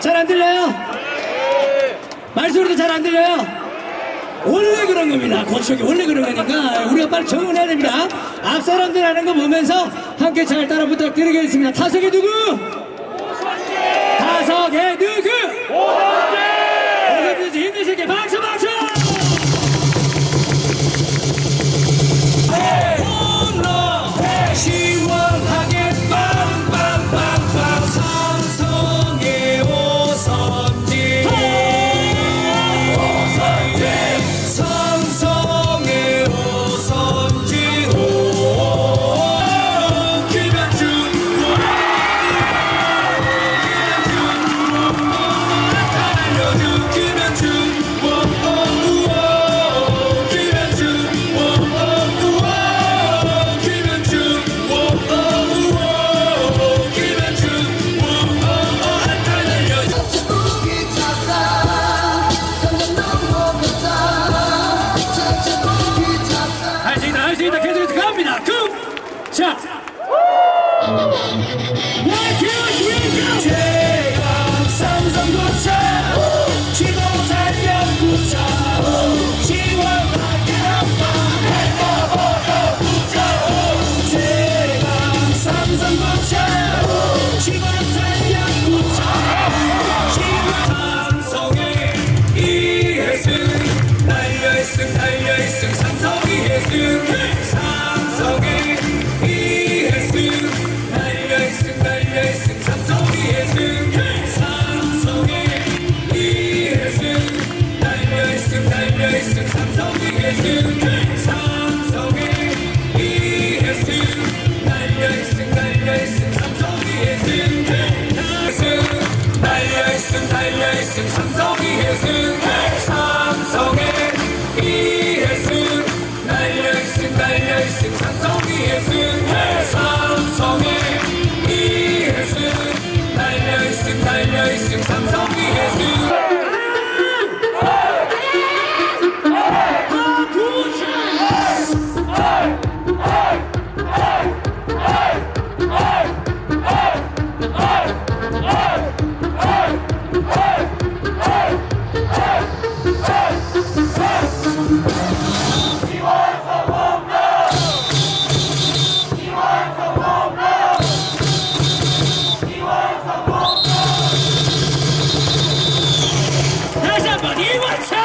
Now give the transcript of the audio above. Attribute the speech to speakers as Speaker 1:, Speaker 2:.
Speaker 1: 잘 안 들려요? 말소리도 잘 안 들려요? 원래 그런 겁니다. 고척이 원래 그런 거니까 우리가 빨리 적응해야 됩니다. 앞 사람들 하는 거 보면서 함께 잘 따라 부탁드리겠습니다. 타석에 누구? 타석에 누구? 오선재! 힘내실게 박수 쿵자. 제가 삼성고차 지금 달려구차 제가 삼성고차 지금 달려구차 삼성의 이해승 달려있음 달려있음 삼성이 해승 삼성이 이해승 달려있음 달려있음 삼성이 해승 But he wants